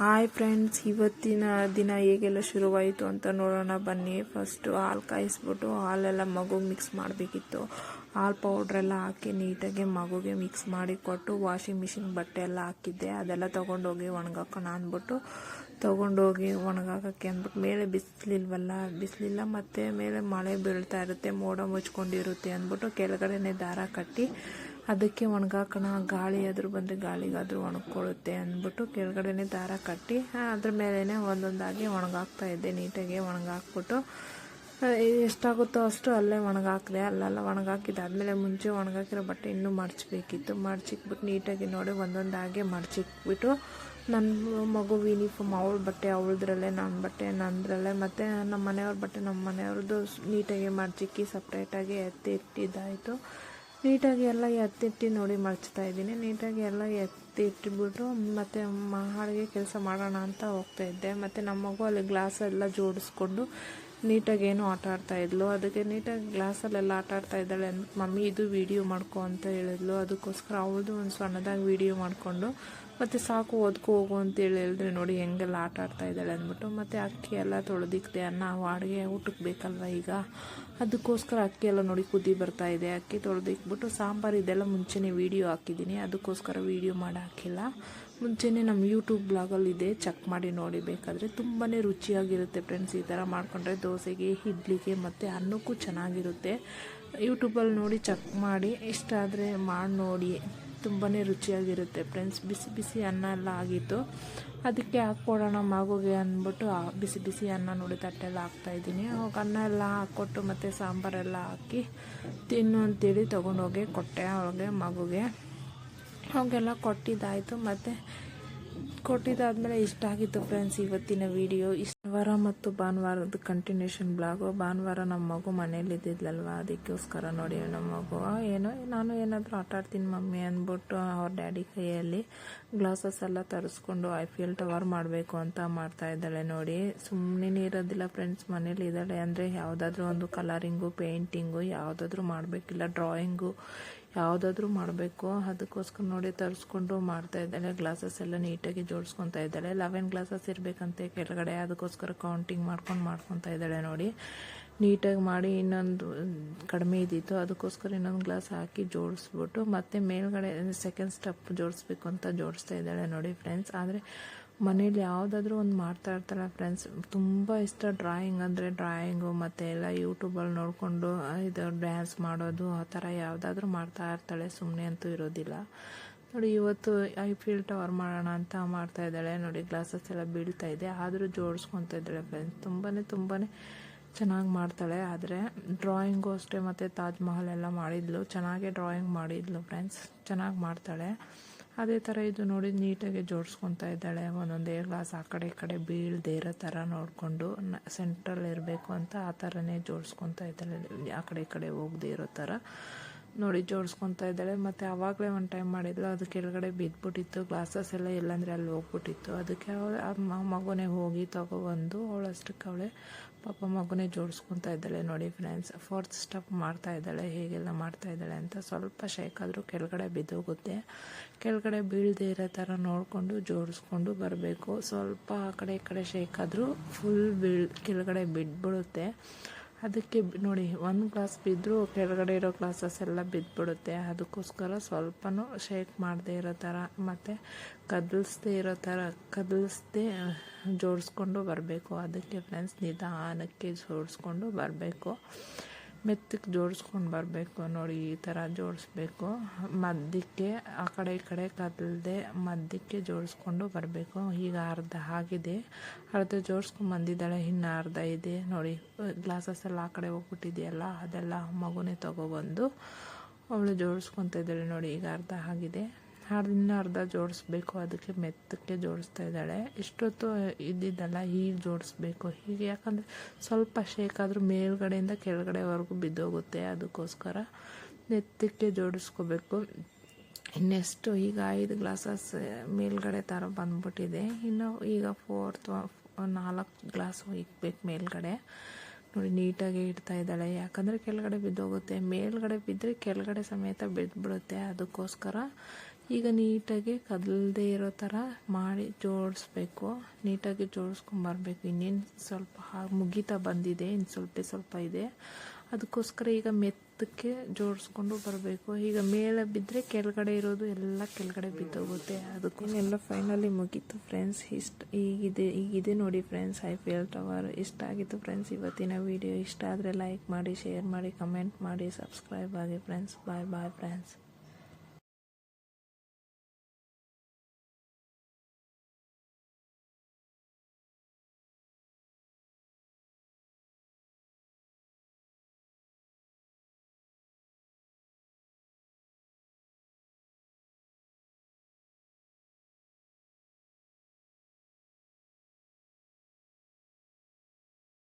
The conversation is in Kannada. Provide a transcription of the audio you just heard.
ಹಾಯ್ ಫ್ರೆಂಡ್ಸ್ ಇವತ್ತಿನ ದಿನ ಹೇಗೆಲ್ಲ ಶುರುವಾಯಿತು ಅಂತ ನೋಡೋಣ. ಬನ್ನಿ ಫಸ್ಟು ಹಾಲು ಕಾಯಿಸ್ಬಿಟ್ಟು ಹಾಲೆಲ್ಲ ಮಗುಗೆ ಮಿಕ್ಸ್ ಮಾಡಬೇಕಿತ್ತು. ಹಾಲು ಪೌಡ್ರೆಲ್ಲ ಹಾಕಿ ನೀಟಾಗಿ ಮಗುಗೆ ಮಿಕ್ಸ್ ಮಾಡಿ ಕೊಟ್ಟು ವಾಷಿಂಗ್ ಮಿಷಿನ್ ಬಟ್ಟೆ ಎಲ್ಲ ಹಾಕಿದ್ದೆ. ಅದೆಲ್ಲ ತೊಗೊಂಡೋಗಿ ಒಣಗಾಕೋಣ ಅಂದ್ಬಿಟ್ಟು ತೊಗೊಂಡೋಗಿ ಒಣಗಾಕಕ್ಕೆ ಅಂದ್ಬಿಟ್ಟು ಮೇಲೆ ಬಿಸಿಲಿಲ್ವಲ್ಲ, ಬಿಸಿಲಿಲ್ಲ ಮತ್ತು ಮೇಲೆ ಮಳೆ ಬೀಳ್ತಾ ಇರುತ್ತೆ, ಮೋಡ ಮುಚ್ಕೊಂಡಿರುತ್ತೆ ಅಂದ್ಬಿಟ್ಟು ಕೆಳಗಡೆನೆ ದಾರ ಕಟ್ಟಿ ಅದಕ್ಕೆ ಒಣಗಾಕೋಣ, ಗಾಳಿ ಆದರೂ ಬಂದರೆ ಗಾಳಿಗಾದರೂ ಒಣಕೊಳ್ಳುತ್ತೆ ಅಂದ್ಬಿಟ್ಟು ಕೆಳಗಡೆನೆ ದಾರ ಕಟ್ಟಿ ಅದ್ರ ಮೇಲೇ ಒಂದೊಂದಾಗಿ ಒಣಗಾಕ್ತಾ ಇದ್ದೆ, ನೀಟಾಗಿ ಒಣಗಾಕ್ಬಿಟ್ಟು. ಎಷ್ಟಾಗುತ್ತೋ ಅಷ್ಟು ಅಲ್ಲೇ ಒಣಗಾಕಿದೆ, ಅಲ್ಲೆಲ್ಲ ಒಣಗಾಕಿದ್ದಾದಮೇಲೆ ಮುಂಚೆ ಒಣಗಾಕಿರೋ ಬಟ್ಟೆ ಇನ್ನೂ ಮಡಚಬೇಕಿತ್ತು ಮಡಚಿಕ್ಬಿಟ್ಟು ನೀಟಾಗಿ ನೋಡಿ ಒಂದೊಂದಾಗಿ ಮಡಚಿಕ್ಬಿಟ್ಟು ನನ್ನ ಮಗು ಯೂನಿಫಾರ್ಮ್ ಅವಳ ಬಟ್ಟೆ ಅವಳದ್ರಲ್ಲೇ ನನ್ನ ಬಟ್ಟೆ ನಂದ್ರಲ್ಲೇ, ಮತ್ತು ನಮ್ಮ ಮನೆಯವ್ರ ಬಟ್ಟೆ ನಮ್ಮ ಮನೆಯವ್ರದ್ದು ನೀಟಾಗಿ ಮಡಚಿಕ್ಕಿ ಸಪ್ರೇಟಾಗಿ ಎತ್ತಿ ಇಟ್ಟಿದ್ದಾಯಿತು. ನೀಟಾಗಿ ಎಲ್ಲ ಎತ್ತಿಟ್ಟು ನೋಡಿ ಮಡಚ್ತಾ ಇದ್ದೀನಿ. ನೀಟಾಗಿ ಎಲ್ಲ ಎತ್ತಿ ಇಟ್ಬಿಟ್ಟು ಮತ್ತು ಮಹಾಳಿಗೆ ಕೆಲಸ ಮಾಡೋಣ ಅಂತ ಹೋಗ್ತಾ ಇದ್ದೆ. ಮತ್ತು ನಮ್ಮ ಮಗು ಅಲ್ಲಿ ಗ್ಲಾಸ್ ಎಲ್ಲ ಜೋಡಿಸ್ಕೊಂಡು ನೀಟಾಗಿ ಏನೋ ಆಟ ಆಡ್ತಾ ಇದ್ಲು. ಅದಕ್ಕೆ ನೀಟಾಗಿ ಗ್ಲಾಸಲ್ಲೆಲ್ಲ ಆಟ ಆಡ್ತಾ ಇದ್ದಾಳೆ ಮಮ್ಮಿ, ಇದು ವೀಡಿಯೋ ಮಾಡ್ಕೊ ಅಂತ ಹೇಳಿದ್ಲು. ಅದಕ್ಕೋಸ್ಕರ ಅವಳದು ಒಂದು ಸಣ್ಣದಾಗಿ ವೀಡಿಯೋ ಮಾಡಿಕೊಂಡು ಮತ್ತು ಸಾಕು, ಓದ್ಕೊ, ಹೋಗು ಅಂತೇಳಿ ಹೇಳಿದ್ರೆ ನೋಡಿ ಹೆಂಗೆಲ್ಲ ಆಟ ಆಡ್ತಾ ಇದ್ದಾಳೆ ಅಂದ್ಬಿಟ್ಟು, ಮತ್ತು ಅಕ್ಕಿ ಎಲ್ಲ ತೊಳೆದಿಕ್ತೆ ಅನ್ನ, ಅಡುಗೆ ಊಟಕ್ಕೆ ಬೇಕಲ್ವ ಈಗ? ಅದಕ್ಕೋಸ್ಕರ ಅಕ್ಕಿ ಎಲ್ಲ ನೋಡಿ ಕುದಿ ಬರ್ತಾ ಇದೆ. ಅಕ್ಕಿ ತೊಳೆದಿಕ್ಬಿಟ್ಟು ಸಾಂಬಾರು ಇದೆಲ್ಲ ಮುಂಚೆನೇ ವೀಡಿಯೋ ಹಾಕಿದ್ದೀನಿ. ಅದಕ್ಕೋಸ್ಕರ ವೀಡಿಯೋ ಮಾಡಿ ಹಾಕಿಲ್ಲ ಮುಂಚೆನೇ ನಮ್ಮ ಯೂಟ್ಯೂಬ್ ಬ್ಲಾಗಲ್ಲಿದೆ ಚೆಕ್ ಮಾಡಿ ನೋಡಿ ಬೇಕಾದರೆ ತುಂಬಾ ರುಚಿಯಾಗಿರುತ್ತೆ ಫ್ರೆಂಡ್ಸ್ ಈ ಥರ ಮಾಡಿಕೊಂಡ್ರೆ. ದೋಸೆಗೆ, ಇಡ್ಲಿಗೆ ಮತ್ತು ಅನ್ನಕ್ಕೂ ಚೆನ್ನಾಗಿರುತ್ತೆ. ಯೂಟ್ಯೂಬಲ್ಲಿ ನೋಡಿ ಚೆಕ್ ಮಾಡಿ. ಇಷ್ಟ ಆದರೆ ಮಾಡಿ ನೋಡಿ. ತುಂಬಾ ರುಚಿಯಾಗಿರುತ್ತೆ ಫ್ರೆಂಡ್ಸ್. ಬಿಸಿ ಬಿಸಿ ಅನ್ನ ಎಲ್ಲ ಆಗಿತ್ತು. ಅದಕ್ಕೆ ಹಾಕ್ಕೊಡೋಣ ಮಗುಗೆ ಅಂದ್ಬಿಟ್ಟು ಬಿಸಿ ಬಿಸಿ ಅನ್ನ ನೋಡಿ ತಟ್ಟೆಲ್ಲ ಹಾಕ್ತಾಯಿದ್ದೀನಿ ಅವಾಗ ಅನ್ನ ಎಲ್ಲ ಹಾಕ್ಕೊಟ್ಟು ಮತ್ತು ಸಾಂಬಾರೆಲ್ಲ ಹಾಕಿ ತಿನ್ನು ಅಂತೇಳಿ ತೊಗೊಂಡೋಗಿ ಕೊಟ್ಟೆ ಅವಳಿಗೆ, ಮಗುಗೆ. ಅವಾಗೆಲ್ಲ ಕೊಟ್ಟಿದ್ದಾಯಿತು. ಮತ್ತು ಕೊಟ್ಟಿದ್ದಾದ್ಮೇಲೆ ಇಷ್ಟ ಆಗಿತ್ತು ಫ್ರೆಂಡ್ಸ್ ಇವತ್ತಿನ ವಿಡಿಯೋ. ಇಷ್ಟ ವಾರ ಮತ್ತು ಭಾನುವಾರದ ಕಂಟಿನ್ಯೂಷನ್ ಬ್ಲಾಗು ಭಾನುವಾರ ನಮ್ಮ ಮಗು ಮನೇಲಿ ಇದ್ದಿದ್ಲಲ್ವ? ಅದಕ್ಕೋಸ್ಕರ ನೋಡಿ ನಮ್ಮ ಮಗು. ಏನೋ, ನಾನು ಏನಾದರೂ ಆಟ ಆಡ್ತೀನಿ ಮಮ್ಮಿ ಅಂದ್ಬಿಟ್ಟು ಅವ್ರ ಡ್ಯಾಡಿ ಕೈಯಲ್ಲಿ ಗ್ಲಾಸಸ್ ಎಲ್ಲ ತರಿಸ್ಕೊಂಡು ಐ ಫೀಲ್ ಟವರ್ ಮಾಡಬೇಕು ಅಂತ ಮಾಡ್ತಾ ಇದ್ದಾಳೆ ನೋಡಿ. ಸುಮ್ಮನೆ ಇರೋದಿಲ್ಲ ಫ್ರೆಂಡ್ಸ್ ಮನೇಲಿ ಇದ್ದಾಳೆ ಅಂದರೆ ಯಾವುದಾದ್ರೂ ಒಂದು ಕಲರಿಂಗು ಪೇಂಟಿಂಗು ಯಾವುದಾದ್ರೂ ಮಾಡಬೇಕಿಲ್ಲ ಡ್ರಾಯಿಂಗು ಯಾವುದಾದ್ರೂ ಮಾಡಬೇಕು. ಅದಕ್ಕೋಸ್ಕರ ನೋಡಿ ತರಿಸ್ಕೊಂಡು ಮಾಡ್ತಾ ಇದ್ದಾಳೆ. ಗ್ಲಾಸಸ್ ಎಲ್ಲ ನೀಟಾಗಿ ಜೋಡಿಸ್ಕೊತಾ ಇದ್ದಾಳೆ. ಲೆವೆನ್ ಗ್ಲಾಸಸ್ ಇರಬೇಕಂತೆ ಕೆಳಗಡೆ. ಅದಕ್ಕೋಸ್ಕರ ಕೌಂಟಿಂಗ್ ಮಾಡ್ಕೊಂಡು ಮಾಡ್ಕೊತಾ ಇದ್ದಾಳೆ ನೋಡಿ. ನೀಟಾಗಿ ಮಾಡಿ ಇನ್ನೊಂದು, ಕಡಿಮೆ ಇದ್ದಿತ್ತು. ಅದಕ್ಕೋಸ್ಕರ ಇನ್ನೊಂದು ಗ್ಲಾಸ್ ಹಾಕಿ ಜೋಡಿಸ್ಬಿಟ್ಟು ಮತ್ತೆ ಮೇಲ್ಗಡೆ ಸೆಕೆಂಡ್ ಸ್ಟೆಪ್ ಜೋಡಿಸ್ಬೇಕು ಅಂತ ಜೋಡಿಸ್ತಾ ಇದ್ದಾಳೆ ನೋಡಿ ಫ್ರೆಂಡ್ಸ್ ಆದರೆ ಮನೇಲಿ ಯಾವುದಾದ್ರೂ ಒಂದು ಮಾಡ್ತಾ ಇರ್ತಾರೆ ಫ್ರೆಂಡ್ಸ್ ತುಂಬ ಇಷ್ಟ ಡ್ರಾಯಿಂಗ್ ಅಂದರೆ ಡ್ರಾಯಿಂಗು ಮತ್ತು ಎಲ್ಲ ಯೂಟ್ಯೂಬಲ್ಲಿ ನೋಡಿಕೊಂಡು ಇದು ಡ್ಯಾನ್ಸ್ ಮಾಡೋದು, ಆ ಥರ ಯಾವುದಾದ್ರೂ ಮಾಡ್ತಾ ಇರ್ತಾಳೆ. ಸುಮ್ಮನೆ ಅಂತೂ ಇರೋದಿಲ್ಲ. ನೋಡಿ, ಇವತ್ತು ಐ ಫೀಲ್ ಟವರ್ ಮಾಡೋಣ ಅಂತ ಮಾಡ್ತಾ ಇದ್ದಾಳೆ. ನೋಡಿ ಗ್ಲಾಸಸ್ ಎಲ್ಲ ಬೀಳ್ತಾ ಇದೆ. ಆದರೂ ಜೋಡಿಸ್ಕೊತಾ ಇದ್ದಾಳೆ ಫ್ರೆಂಡ್ಸ್ ತುಂಬಾ ತುಂಬಾ ಚೆನ್ನಾಗಿ ಮಾಡ್ತಾಳೆ. ಆದರೆ ಡ್ರಾಯಿಂಗು ಅಷ್ಟೇ ಮತ್ತು ತಾಜ್ ಮಹಲ್ ಎಲ್ಲ ಮಾಡಿದ್ಲು. ಚೆನ್ನಾಗೇ ಡ್ರಾಯಿಂಗ್ ಮಾಡಿದ್ಲು ಫ್ರೆಂಡ್ಸ್ ಚೆನ್ನಾಗಿ ಮಾಡ್ತಾಳೆ. ಅದೇ ಥರ ಇದು ನೋಡಿ ನೀಟಾಗಿ ಜೋಡಿಸ್ಕೊತಾ ಇದ್ದಾಳೆ. ಒಂದೊಂದೇ ಗ್ಲಾಸ್ ಆ ಕಡೆ ಈ ಕಡೆ ಬೀಳದೆ ಇರೋ ಥರ ನೋಡಿಕೊಂಡು ಸೆಂಟ್ರಲ್ಲಿ ಇರಬೇಕು ಅಂತ ಆ ಥರನೇ ಜೋಡಿಸ್ಕೊತಾ ಇದ್ದಾಳೆ. ಆ ಕಡೆ ಈ ಕಡೆ ಹೋಗದೇ ಇರೋ ಥರ ನೋಡಿ ಜೋಡಿಸ್ಕೊತಾ ಇದ್ದಾಳೆ. ಮತ್ತು ಆವಾಗಲೇ ಒಂದು ಟೈಮ್ ಮಾಡಿದ್ಲು. ಅದು ಕೆಳಗಡೆ ಬಿದ್ದುಬಿಟ್ಟಿತ್ತು. ಗ್ಲಾಸಸ್ ಎಲ್ಲ ಇಲ್ಲಾಂದರೆ ಅಲ್ಲಿ ಹೋಗ್ಬಿಟ್ಟಿತ್ತು. ಅದಕ್ಕೆ ಅವಳು ಮಗುನೇ ಹೋಗಿ ತಗೊಬಂದು ಅವಳಷ್ಟಕ್ಕೆ ಅವಳೆ ಪಾಪ ಮಗುನೇ ಜೋಡಿಸ್ಕೊತಾ ಇದ್ದಾಳೆ ನೋಡಿ ಫ್ರೆಂಡ್ಸ್ ಫೋರ್ತ್ ಸ್ಟೆಪ್ ಮಾಡ್ತಾ ಇದ್ದಾಳೆ. ಹೇಗೆಲ್ಲ ಮಾಡ್ತಾ ಇದ್ದಾಳೆ ಅಂತ ಸ್ವಲ್ಪ ಶೇಕ್ ಆದರೂ ಕೆಳಗಡೆ ಬಿದ್ದೋಗುತ್ತೆ. ಕೆಳಗಡೆ ಬೀಳದೇ ಇರೋ ಥರ ನೋಡಿಕೊಂಡು ಜೋಡಿಸ್ಕೊಂಡು ಬರಬೇಕು. ಸ್ವಲ್ಪ ಆ ಕಡೆ ಈ ಕಡೆ ಶೇಕ್ ಆದರೂ ಫುಲ್ ಬೀಳ್, ಕೆಳಗಡೆ ಬಿದ್ದುಬಿಡುತ್ತೆ. ಅದಕ್ಕೆ ನೋಡಿ, ಒಂದು ಗ್ಲಾಸ್ ಬಿದ್ದರೂ ಕೆಳಗಡೆ ಇರೋ ಗ್ಲಾಸಸ್ ಎಲ್ಲ ಬಿದ್ದುಬಿಡುತ್ತೆ ಅದಕ್ಕೋಸ್ಕರ ಸ್ವಲ್ಪನೂ ಶೇಕ್ ಮಾಡದೇ ಇರೋ ಥರ ಮತ್ತು ಕದಲಿಸ್ದೇ ಇರೋ ಥರ ಕದಲಿಸ್ದೇ ಜೋಡಿಸ್ಕೊಂಡು ಬರಬೇಕು. ಅದಕ್ಕೆ ಫ್ರೆಂಡ್ಸ್ ನಿಧಾನಕ್ಕೆ ಜೋಡಿಸ್ಕೊಂಡು ಬರಬೇಕು. ಮೆತ್ತಗೆ ಜೋಡಿಸ್ಕೊಂಡು ಬರಬೇಕು ನೋಡಿ, ಈ ಥರ ಜೋಡಿಸ್ಬೇಕು. ಮಧ್ಯಕ್ಕೆ, ಆ ಕಡೆ, ಈ ಕಡೆ ಕದಲ್ದೆ ಮಧ್ಯಕ್ಕೆ ಜೋಡಿಸ್ಕೊಂಡು ಬರಬೇಕು. ಈಗ ಅರ್ಧ ಆಗಿದೆ. ಅರ್ಧ ಜೋಡಿಸ್ಕೊಂಡು ಬಂದಿದ್ದಾಳೆ, ಇನ್ನು ಅರ್ಧ ಇದೆ. ನೋಡಿ ಗ್ಲಾಸಸ್ ಎಲ್ಲ ಆ ಕಡೆ ಹೋಗ್ಬಿಟ್ಟಿದೆಯಲ್ಲ, ಅದೆಲ್ಲ ಮಗುನೇ ತಗೊಬಂದು ಅವಳು ಜೋಡಿಸ್ಕೊತಾ ಇದ್ದಾಳೆ ನೋಡಿ, ಈಗ ಅರ್ಧ ಆಗಿದೆ. ಅರ್ಧ ಇನ್ನೂ ಅರ್ಧ ಜೋಡಿಸ್ಬೇಕು, ಅದಕ್ಕೆ ಮೆತ್ತಕ್ಕೆ ಜೋಡಿಸ್ತಾ ಇದ್ದಾಳೆ. ಇಷ್ಟೊತ್ತು ಇದ್ದಿದ್ದಲ್ಲ, ಹೀಗೆ ಜೋಡಿಸ್ಬೇಕು, ಹೀಗೆ. ಯಾಕಂದರೆ ಸ್ವಲ್ಪ ಶೇಕ್ ಆದರೂ ಮೇಲ್ಗಡೆಯಿಂದ ಕೆಳಗಡೆವರೆಗೂ ಬಿದ್ದೋಗುತ್ತೆ, ಅದಕ್ಕೋಸ್ಕರ ಮೆತ್ತಕ್ಕೆ ಜೋಡಿಸ್ಕೋಬೇಕು. ಇನ್ನೆಷ್ಟು ಈಗ ಐದು ಗ್ಲಾಸಸ್ ಮೇಲ್ಗಡೆ ಥರ ಬಂದ್ಬಿಟ್ಟಿದೆ. ಇನ್ನು ಈಗ ಫೋರ್ತ್ ನಾಲ್ಕು ಗ್ಲಾಸ್ ಇಕ್ಬೇಕು ಮೇಲ್ಗಡೆ. ನೋಡಿ, ನೀಟಾಗಿ ಇಡ್ತಾ ಇದ್ದಾಳೆ. ಯಾಕಂದರೆ ಕೆಳಗಡೆ ಬಿದ್ದೋಗುತ್ತೆ. ಮೇಲ್ಗಡೆ ಬಿದ್ದರೆ ಕೆಳಗಡೆ ಸಮೇತ ಬಿದ್ದುಬಿಡುತ್ತೆ ಅದಕ್ಕೋಸ್ಕರ ಈಗ ನೀಟಾಗಿ ಕದಲದೇ ಇರೋ ಥರ ಮಾಡಿ ಜೋಡಿಸ್ಬೇಕು. ನೀಟಾಗಿ ಜೋಡಿಸ್ಕೊಂಬರ್ಬೇಕು ಇನ್ನೇನು ಸ್ವಲ್ಪ ಮುಗಿತಾ ಬಂದಿದೆ. ಇನ್ನು ಸ್ವಲ್ಪ ಸ್ವಲ್ಪ ಇದೆ. ಅದಕ್ಕೋಸ್ಕರ ಈಗ ಮೆತ್ತಕ್ಕೆ ಜೋಡಿಸ್ಕೊಂಡು ಬರಬೇಕು. ಈಗ ಮೇಲೆ ಬಿದ್ದರೆ ಕೆಳಗಡೆ ಇರೋದು ಎಲ್ಲ ಕೆಳಗಡೆ ಬಿದ್ದೋಗುತ್ತೆ. ಅದಕ್ಕೂ ಎಲ್ಲ ಫೈನಲಿ ಮುಗೀತು ಫ್ರೆಂಡ್ಸ್ ಇಷ್ಟ ಈಗಿದೆ ಈಗಿದೆ ನೋಡಿ ಫ್ರೆಂಡ್ಸ್ ಐ ಫೇಲ್ ಟವರ್ ಇಷ್ಟ ಆಗಿತ್ತು ಫ್ರೆಂಡ್ಸ್ ಇವತ್ತಿನ ವಿಡಿಯೋ ಇಷ್ಟ ಆದರೆ ಲೈಕ್ ಮಾಡಿ ಶೇರ್ ಮಾಡಿ ಕಮೆಂಟ್ ಮಾಡಿ ಸಬ್ಸ್ಕ್ರೈಬ್ ಆಗಿ ಫ್ರೆಂಡ್ಸ್ ಬಾಯ್ ಬಾಯ್ ಫ್ರೆಂಡ್ಸ್